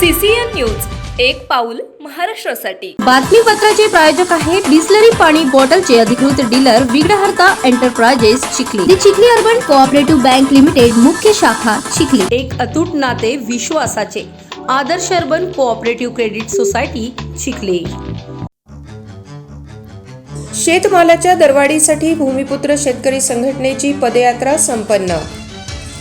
CCN news एक पाऊल महाराष्ट्रासाठी. बातमीपत्राचे प्रायोजक आहे बिस्लरी पाणी बॉटलचे अधिकृत dealer Vighnaharta enterprises Chikhli. The Chikhli urban cooperative bank limited मुख्य शाखा चिखली. एक अतूट नाते विश्वासाचे Adarsh urban cooperative credit society Chikhale. शेतमालाच्या दरवाढीसाठी भूमिपुत्र शेतकरी संघटनेची पदयात्रा संपन्न.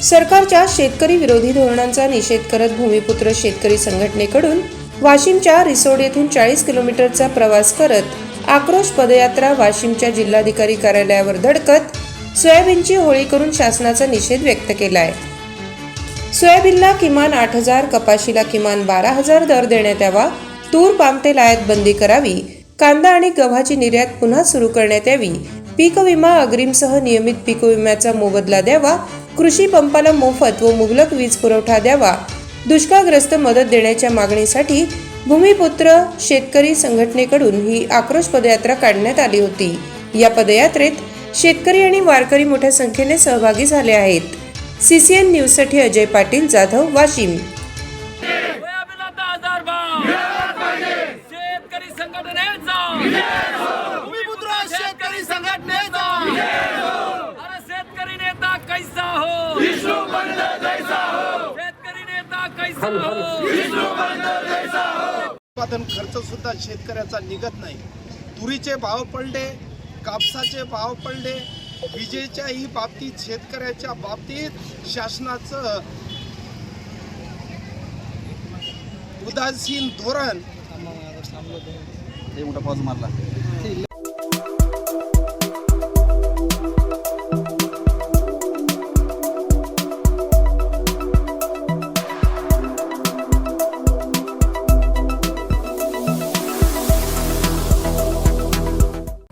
सरकारच्या शेतकरी विरोधी धोरणांचा निषेध करत भूमिपुत्र शेतकरी संघटनेकडून वाशिमच्या रिसोड येथून चाळीस किलोमीटरचा प्रवास करत आक्रोश पदयात्रा वाशिमच्या जिल्हाधिकारी कार्यालयावर धडकत सोयाबीनची होळी करून शासनाचा निषेध व्यक्त केला आहे सोयाबीनला किमान आठ हजार कपाशीला किमान बारा हजार दर देण्यात यावा तूर पामतेल आयात बंदी करावी कांदा आणि गव्हाची निर्यात पुन्हा सुरू करण्यात यावी पीक विमा अग्रिमसह नियमित पीक विम्याचा मोबदला द्यावा कृषी पंपाला मोफत व मुबलक वीज पुरवठा द्यावा. दुष्काळग्रस्त मदत देण्याच्या मागणीसाठी भूमिपुत्र शेतकरी संघटनेकडून ही आक्रोश पदयात्रा काढण्यात आली होती. या पदयात्रेत शेतकरी आणि वारकरी मोठ्या संख्येने सहभागी झाले आहेत. सीसीएन न्यूजसाठी अजय पाटील जाधव वाशिम. संघटनेचा भूमिपुत्र शेतकरी संघटनेचा अरे शेतकरी नेता कैसा हो शेतकरी नेता कैसा हो उत्पादन खर्च सुद्धा शेतकऱ्याचा निघत नाही. तुरीचे भाव पडले कापसाचे भाव पडले विजेच्याही बाबतीत शेतकऱ्याच्या बाबतीत शासनाचं उदासीन धोरण.